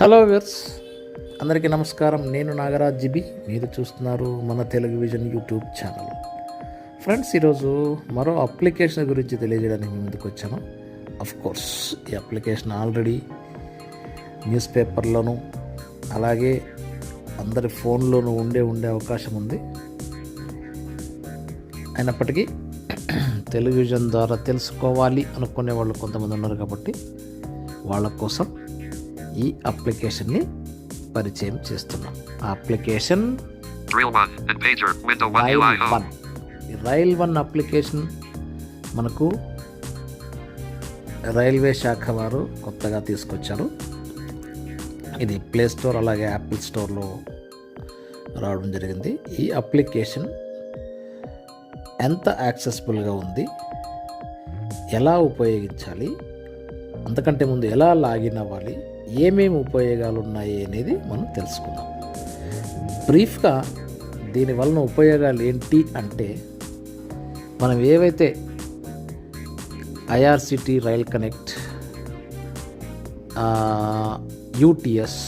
Hello viewers అందరికీ నమస్కారం. నేను నాగరాజ్ జిబి. మీరు చూస్తున్నారు మన Telugu vision YouTube channel. Friends ఈరోజు మరో అప్లికేషన్ గురించి తెలియజేయడానికి ముందుకు వచ్చాను. అఫ్ కోర్స్ ఈ అప్లికేషన్ ఆల్రెడీ న్యూస్ పేపర్లోను అలాగే అందరి ఫోన్లోనూ ఉండే ఉండే అవకాశం ఉంది. అయినప్పటికీ టెలివిజన్ ద్వారా తెలుసుకోవాలి అనుకునే వాళ్ళు కొంతమంది ఉన్నారు కాబట్టి వాళ్ళ కోసం ఈ అప్లికేషన్ని పరిచయం చేస్తున్నాం. ఆ application Drill 1 and Pager, Window 1 rail. One rail one application మనకు రైల్వే శాఖ వారు కొత్తగా తీసుకొచ్చారు. ఇది ప్లే స్టోర్ అలాగే యాపిల్ స్టోర్లో రావడం జరిగింది. ఈ అప్లికేషన్ ఎంత యాక్సెసిబుల్గా ఉంది? ఎలా ఉపయోగించాలి? అంతకంటే ముందు ఎలా లాగిన్ అవ్వాలి? ఏమేమి ఉపయోగాలు ఉన్నాయి అనేది మనం తెలుసుకుందాం. బ్రీఫ్గా దీని వలన ఉపయోగాలు ఏంటి అంటే మనం ఏవైతే IRCTC rail connect UTS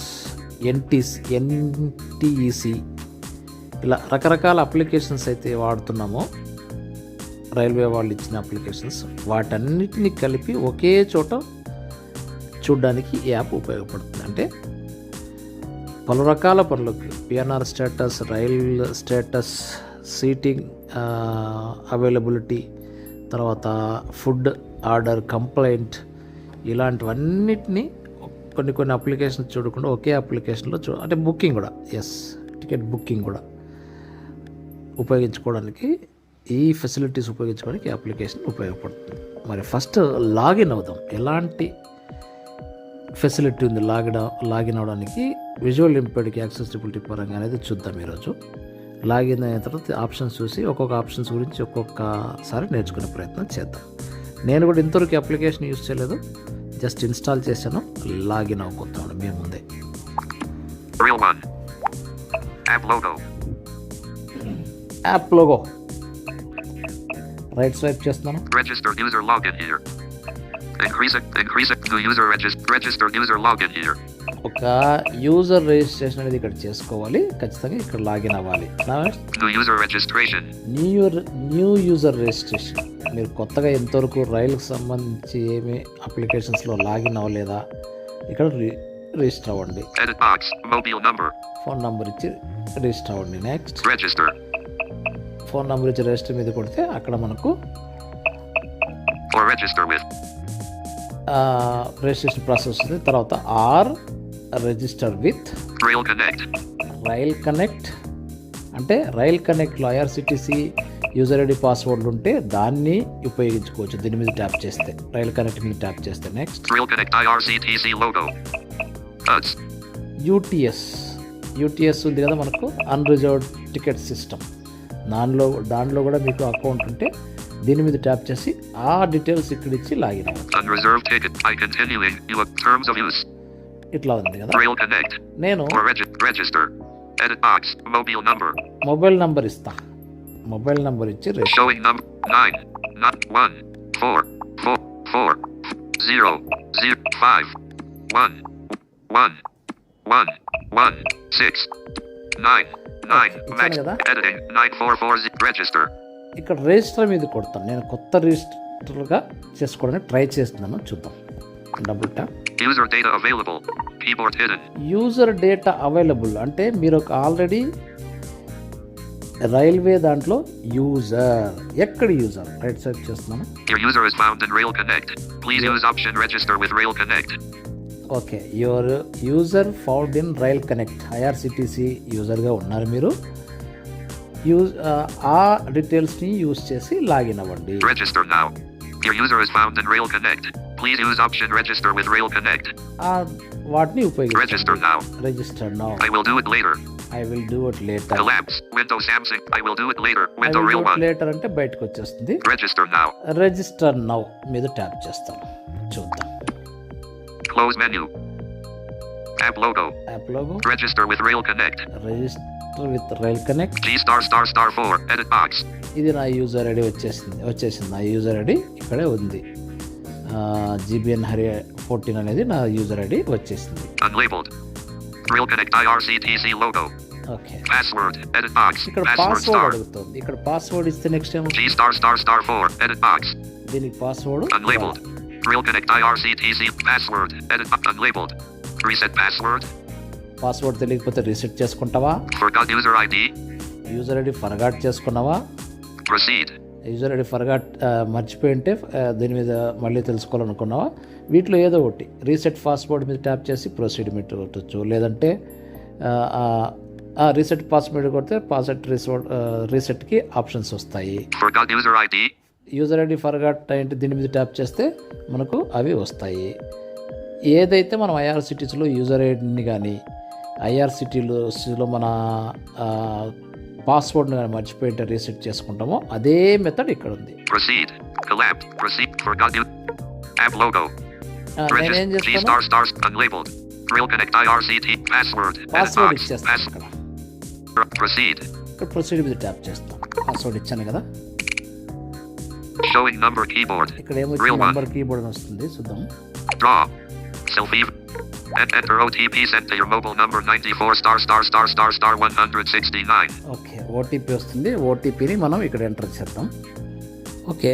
NTES NTES ఇలా రకరకాల అప్లికేషన్స్ అయితే వాడుతున్నామో రైల్వే వాళ్ళు ఇచ్చిన అప్లికేషన్స్ వాటన్నిటిని కలిపి ఒకే చోట చూడడానికి ఈ యాప్ ఉపయోగపడుతుంది. అంటే పలు రకాల పనులకు PNR status rail status seating availability తర్వాత ఫుడ్ ఆర్డర్ కంప్లైంట్ ఇలాంటివన్నిటిని కొన్ని కొన్ని అప్లికేషన్స్ చూడకుండా ఒకే అప్లికేషన్లో చూ అంటే బుకింగ్ కూడా. ఎస్ టికెట్ బుకింగ్ కూడా ఉపయోగించుకోవడానికి ఈ ఫెసిలిటీస్ ఉపయోగించుకోవడానికి ఈ అప్లికేషన్ ఉపయోగపడుతుంది. మరి ఫస్ట్ లాగిన్ అవుదాం. ఎలాంటి ఫెసిలిటీ ఉంది లాగిన్ లాగిన్ అవడానికి విజువల్ ఇంపెడ్కి యాక్సెసిబిలిటీ పరంగా అనేది చూద్దాం ఈరోజు. లాగిన్ అయిన తర్వాత ఆప్షన్స్ చూసి ఒక్కొక్క ఆప్షన్స్ గురించి ఒక్కొక్కసారి నేర్చుకునే ప్రయత్నం చేద్దాం. నేను కూడా ఇంతవరకు అప్లికేషన్ యూజ్ చేయలేదు. జస్ట్ ఇన్స్టాల్ చేశాను. లాగిన్ అవ్వబోతాను మీ ముందే. Drill 1. App logo. App logo right swipe చేస్తున్నాను Increase it. Increase it. New user register. Register user login here. ఒక యూజర్ రిజిస్ట్రేషన్ అనేది ఇక్కడ చేసుకోవాలి ఖచ్చితంగా ఇక్కడ లాగిన్ అవ్వాలి New user registration. New new user registration మీరు కొత్తగా ఎంతవరకు రైలుకు సంబంధించి ఏమి అప్లికేషన్స్లో లాగిన్ అవ్వలేదా ఇక్కడ రిజిస్టర్ అవ్వండి. ఫోన్ నంబర్ ఇచ్చి రిజిస్టర్ అవ్వండి నెక్స్ట్ Register. ఫోన్ నంబర్ ఇచ్చి రిజిస్టర్ మీద కొడితే అక్కడ మనకు with. రిజిస్ట్రేషన్ ప్రాసెస్ వస్తుంది తర్వాత or register with Rail Connect. Rail connect అంటే రైల్ కనెక్ట్లో ఐఆర్సిటీసీ యూజర్ ఐడి పాస్వర్డ్ ఉంటే దాన్ని ఉపయోగించుకోవచ్చు. దీని మీద ట్యాప్ చేస్తే రైల్ కనెక్ట్ మీద ట్యాప్ చేస్తే. నెక్స్ట్. యూటీఎస్ యూటీఎస్ ఉంది కదా మనకు అన్రిజర్వ్డ్ టికెట్ సిస్టమ్ దానిలో దాంట్లో కూడా మీకు అకౌంట్ ఉంటే దీని మీద ట్యాప్ చేసి ఆ డీటెయిల్స్ ఇక్కడ ఇచ్చి లాగిన్ అవ్వచ్చు Unreserved ticket. I continuing. You look terms of use. ఇట్లా ఉంది కదా Rail Connect. నేను Or regi- register. Edit box. Mobile number. Mobile number ఇస్తా మొబైల్ నంబర్ ఇచ్చి register Showing number nine, not one, four, four, four, zero, zero, five, one, one, one, one, six, nine, nine. Okay, Max ఇచ్చాను కదా? editing nine four four z- register. ఇక్కడ register మీద కొడతాను. నేను కొత్త రిజిస్టర్గా చేసుకోవడానికి ట్రై చేస్తున్నాను. చూద్దాం. Double tap. User data available అంటే మీరు ఒక ఆల్రెడీ రైల్వే దాంట్లో యూజర్ ఎక్కడ user right side Connect. Okay your user found in rail connect IRCTC యూజర్గా ఉన్నారు మీరు. యూజ్ ఆ డీటెయిల్స్ని యూజ్ చేసి లాగిన్ అవ్వండి Register now. Your user is found in Rail Connect. Please use option register with Rail Connect. ఆ వాటిని Register ఉపయోగించండి now. Register now I will do it later. I will do it later Collapse. Windows Samsung. I will do it later. Window Rail 1. Later అంటే బయటకు వచ్చేస్తుంది Register now. Register now మీద tap చేస్తాను చూద్దాం Close menu. App logo. App logo Register with Rail Connect. Register with rail connect star star star 4. Edit box. ఇది నా user ID వచ్చేసింది వచ్చేసింది నా యూజర్ ఐడి ఇక్కడే ఉంది జీబీఎన్ హరి ఫోర్టీన్ అనేది నా యూజర్ ఐడి వచ్చేసింది. ఓకే. ఇక్కడ పాస్వర్డ్. అడుగుతుంది ఇక్కడ పాస్వర్డ్ ఇస్తే నెక్స్ట్ ఏమో G star star star 4. Edit box. దీనికి password. Real Connect IRCTC. Password. Edit. Unlabeled. Reset password. Password తెలియకపోతే రీసెట్ చేసుకుంటావా user ID. User ID forgot చేసుకున్నావా. యూజర్ ఐడి ఫర్గాట్ మర్చిపోయి ఉంటే దీని మీద మళ్ళీ తెలుసుకోవాలనుకున్నావా వీటిలో ఏదో ఒకటి రీసెట్ పాస్వర్డ్ మీద ట్యాప్ చేసి ప్రొసీడ్ మీద కొట్టచ్చు లేదంటే రీసెట్ పాస్వర్డ్ కొడితే పాస్వర్డ్ రీసెట్ రీసెట్కి ఆప్షన్స్ వస్తాయి. యూజర్ ఐడి ఫర్గాట్ ఏంటి దీని మీద ట్యాప్ చేస్తే మనకు అవి వస్తాయి ఏదైతే మనం ఐఆర్సిటీస్లో యూజర్ ఐడిని కానీ ఐఆర్సిటీలో మన పాస్వర్డ్ని కానీ మర్చిపోయింటే రీసెట్ చేసుకుంటామో అదే మెథడ్ ఇక్కడ ఉంది నేనేం చేస్తాను పాస్వర్డ్. ఇచ్చేస్తాను. ఇక్కడ. ఇక్కడ ప్రొసీడ్ మీద ట్యాప్ పాస్వర్డ్ ఇచ్చాను కదా. ఇక్కడ one. నెంబర్ కీబోర్డ్ అని వస్తుంది చూద్దాం. And enter OTP sent to your mobile number 94 star star star star star 169. Okay OTP వస్తుంది ఓటీపీని మనం ఇక్కడ ఎంటర్ చేద్దాం ఓకే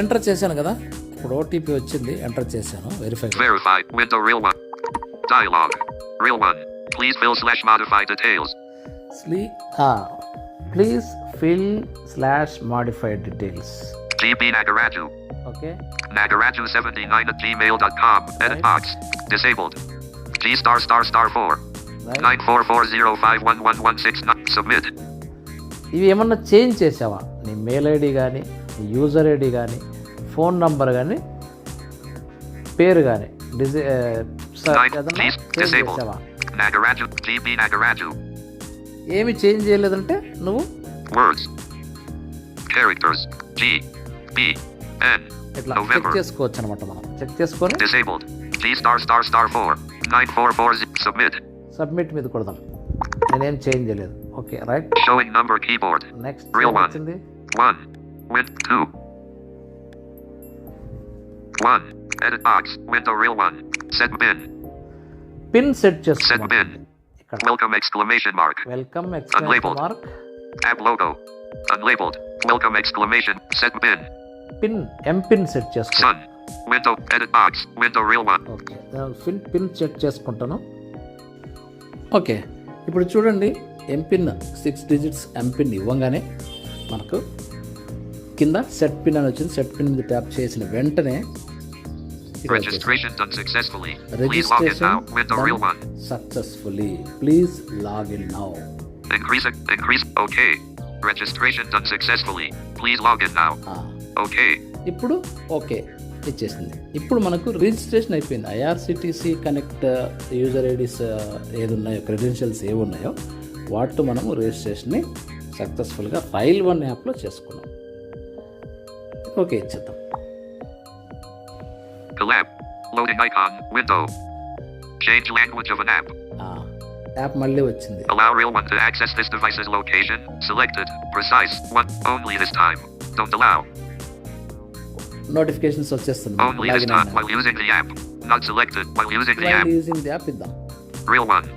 ఎంటర్ చేశాను కదా ఇప్పుడు ఓటీపీ వచ్చింది ఎంటర్ చేశాను verify Verify. Window real one. Dialog. Real one. Please fill slash modify details. స్లీ please fill slash modified details GB Nagaraju. Okay Nagaraju79 at gmail.com. Edit box. Disabled. G star star star 4. Right 944051116. Submit. ఇవి ఏమన్నా change చేసావా నీ mail ID కానీ నీ user ID కానీ phone number కానీ పేరు కానీ డిజై Nine. చేసావా. ఏమి చేంజ్ చేయలేదంటే నువ్వు. ఇట్లా చెక్. చేసుకోవచ్చు అనమాట మనం చెక్ చేసుకొని Disabled. G star star star 4. 944. Submit. Submit మీద కొడదాం నేనేం చేంజ్ చేయలేదు okay right Showing number keyboard. Next Real one. వచ్చింది 1. Win. 2. 1. Edit box. Window real 1. Set bin. Pin set Set చేసుకున్నాం bin. ఇక్కడ Welcome exclamation mark. Welcome explain Unlabeled. Mark App logo. Unlabeled. Welcome exclamation. Set bin. Pin M pin set చేసుకో Window. Edit box. Window real 1. Okay pin pin set చేసుకుంటాను okay ఇప్పుడు చూడండి MPIN six digits MPIN ఇవ్వగానే మనకు కింద set pin అని వచ్చింది set pin మీద ట్యాప్ చేసిన వెంటనే Registration done successfully. Please log in now. Window real 1. Successfully please log in now Increase. Increase. Okay. Registration done successfully. Please log in now. Okay. ఇప్పుడు okay ఇచ్చేసింది. ఇప్పుడు మనకు registration అయిపోయింది. ఐఆర్సిటీసీ కనెక్ట్ యూజర్ ఐడీస్ ఏది ఉన్నాయో credentials ఏవి ఉన్నాయో వాటితో మనము రిజిస్ట్రేషన్ని సక్సెస్ఫుల్గా ఫైల్ వన్ యాప్లో చేసుకున్నాం. ఓకే ఇచ్చేద్దాం. యాప్ మళ్ళీ వచ్చింది. Allow real one to access this device's location. Selected. Precise. One. Only this time. Don't allow. Notifications వచ్చేస్తుంది Only this time while using the app. Not selected while using the app. Using the app ఇద్దాం Real one.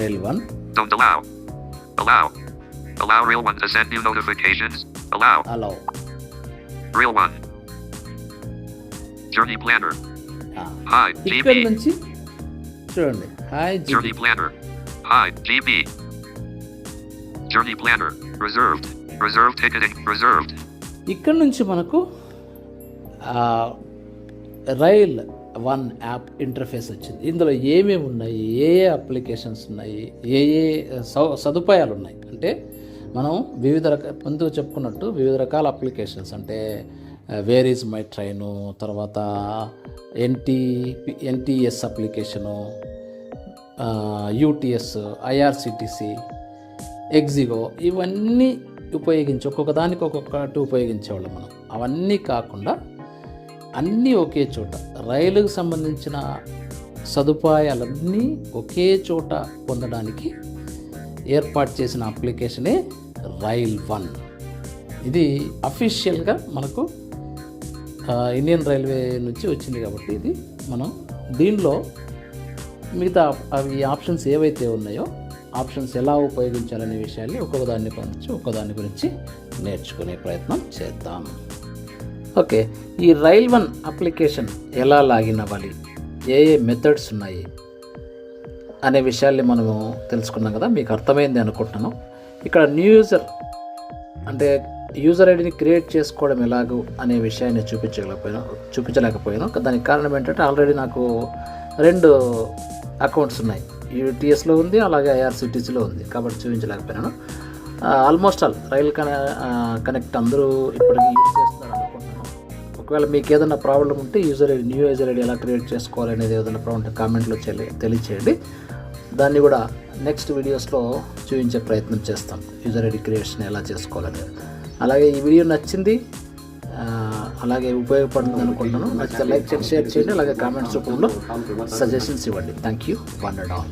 Rail one Don't allow. Allow. Allow real one to send you notifications. Allow. Allow Real one. Journey planner. Hi. ఇక్కడ GB. నుంచి చూడండి hi G Journey planner. Hi. GB. Journey planner. Reserved. Reserved ticketing. Reserved. ఇక్కడ నుంచి మనకు ఆ, rail one app interface వచ్చింది. ఇందులో ఏమేమి ఉన్నాయి? ఏ ఏ అప్లికేషన్స్ ఉన్నాయి? ఏ ఏ సౌ సదుపాయాలు ఉన్నాయి? అంటే మనం వివిధ రక ముందు చెప్పుకున్నట్టు వివిధ రకాల అప్లికేషన్స్ అంటే వేర్ ఈజ్ మై ట్రైను తర్వాత NT NTES application UTS IRCTC ixigo ఇవన్నీ ఉపయోగించి ఒక్కొక్క దానికి ఒక్కొక్కటి ఉపయోగించేవాళ్ళం మనం. అవన్నీ కాకుండా అన్నీ ఒకే చోట. రైలుకు సంబంధించిన సదుపాయాలన్నీ ఒకే చోట పొందడానికి ఏర్పాటు చేసిన అప్లికేషనే రైల్ వన్. ఇది అఫీషియల్గా మనకు ఇండియన్ రైల్వే నుంచి వచ్చింది కాబట్టి ఇది మనం దీనిలో మిగతా అవి ఆప్షన్స్ ఏవైతే ఉన్నాయో ఆప్షన్స్ ఎలా ఉపయోగించాలనే విషయాన్ని ఒక్కొక్క దాన్ని గురించి ఒక్కొక్క దాని గురించి నేర్చుకునే ప్రయత్నం చేద్దాం. ఓకే ఈ రైల్ వన్ అప్లికేషన్ ఎలా లాగిన్ అవ్వాలి? ఏ ఏ మెథడ్స్ ఉన్నాయి? అనే విషయాల్ని మనము తెలుసుకున్నాం కదా మీకు అర్థమైంది అనుకుంటున్నాను. ఇక్కడ న్యూ యూజర్ అంటే యూజర్ ఐడిని క్రియేట్ చేసుకోవడం ఎలాగో అనే విషయాన్ని చూపించలేకపోయినా చూపించలేకపోయాను దానికి కారణం ఏంటంటే ఆల్రెడీ నాకు రెండు అకౌంట్స్ ఉన్నాయి. యూటీఎస్లో ఉంది అలాగే ఐఆర్సిటీసీలో ఉంది కాబట్టి చూపించలేకపోయినాను. ఆల్మోస్ట్ ఆల్ రైల్ కన కనెక్ట్ అందరూ ఇప్పటికీ యూజ్ చేస్తున్నారు. ఒకవేళ మీకు ఏదైనా ప్రాబ్లం ఉంటే user ID new user ID ఎలా క్రియేట్ చేసుకోవాలి అనేది ఏదైనా ప్రాబ్లం ఉంటే కామెంట్లో తెలియచేయండి. దాన్ని కూడా నెక్స్ట్ వీడియోస్లో చూపించే ప్రయత్నం చేస్తాం యూజర్ ఐడి క్రియేషన్ ఎలా చేసుకోవాలనేది. అలాగే ఈ వీడియో నచ్చింది అలాగే ఉపయోగపడుతుంది అనుకుంటున్నాను. నచ్చితే లైక్ చేయండి షేర్ చేయండి అలాగే కామెంట్స్ రూపంలో సజెషన్స్ ఇవ్వండి. Thank you one and all